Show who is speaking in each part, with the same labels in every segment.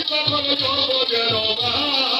Speaker 1: চিন্তা করে জন্ম যেন না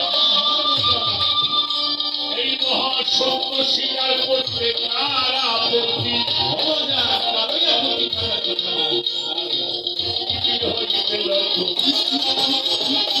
Speaker 1: Thank you.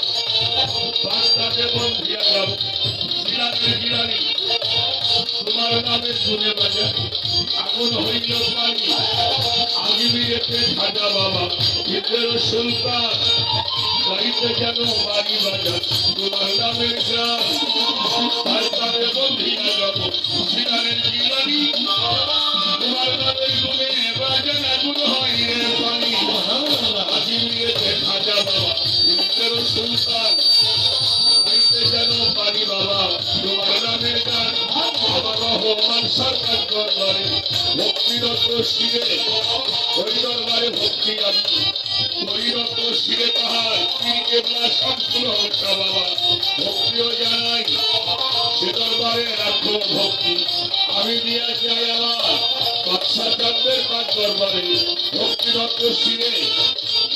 Speaker 1: বার্তাতে বন্ধিয়া গাব গিলানি গিলানি। তোমার নামে শুনে বাজার আগুন হইল পানি আজমিরেতে খাজা বাবা। ভিতর সুলতান। হয় ভিতর সুলতান। হইতে যেন পারি বাবা তোমার নামের দরবারে ভক্তিরত শিরে ওই দরবারে ভক্তি আমি হরিরত শিরে তাহার পীর কেবলা সম্পূর্ণ হচ্ছে বাবা। ভক্তিও জানাই, সে দরবারে রাখো ভক্তি। আমি দিয়া যাই আমার বাদশা চাঁদের পাঁচ দরবারে। ভক্তিরত শিরে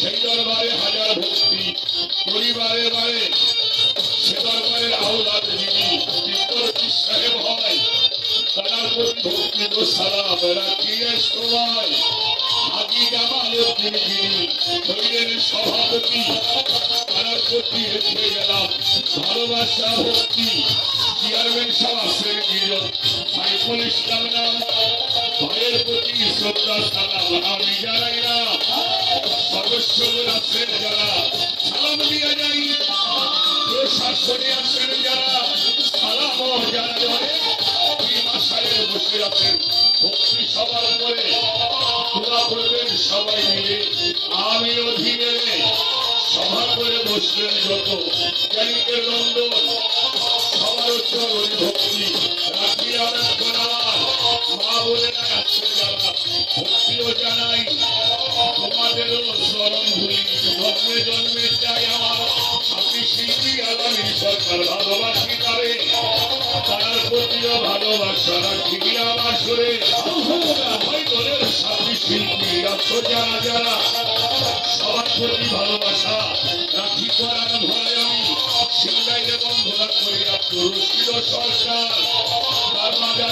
Speaker 1: সেই দরবারে হাজার ভক্তি, পরিবারে বারে সে দরবারের চিত্তরতি সাহেব হয় ভক্তি ও সালাম রাখিয়ে ভালোবাসা ভক্তি। চেয়ারম্যান সাহেব ভাইয়ের প্রতি শ্রদ্ধা, সালাম আমি জানাই না সদস্যদের আছেন যারা সালাম দিয়ে যাই প্রশাসনে আছেন যারা সালাম জানাই দুই মাসায় বসে আছেন ভক্তি সবার পরে দোয়া করবেন সবাই মিলে আমি অধীনে সভা করে বসলেন যত জ্ঞানীদের নন্দন সবার চরণ ভক্তি রাখি আমার প্রণাম মা বোনেরা আছেন যারা ভক্তিও জানাই তোমাদেরও ধুলি জন্মে জন্মে আমার। সাথী শিল্পী আগামী সরকার তারে। প্রতিও ভালোবাসা রাখি আমার সুরে ভাই দলের সাথী শিল্পী আছো সবার প্রতি ভালোবাসা রাখি করার ভয় আমি। সিংলাইলে বন্ধনা করি রশিদ সরকার। তার মাঝে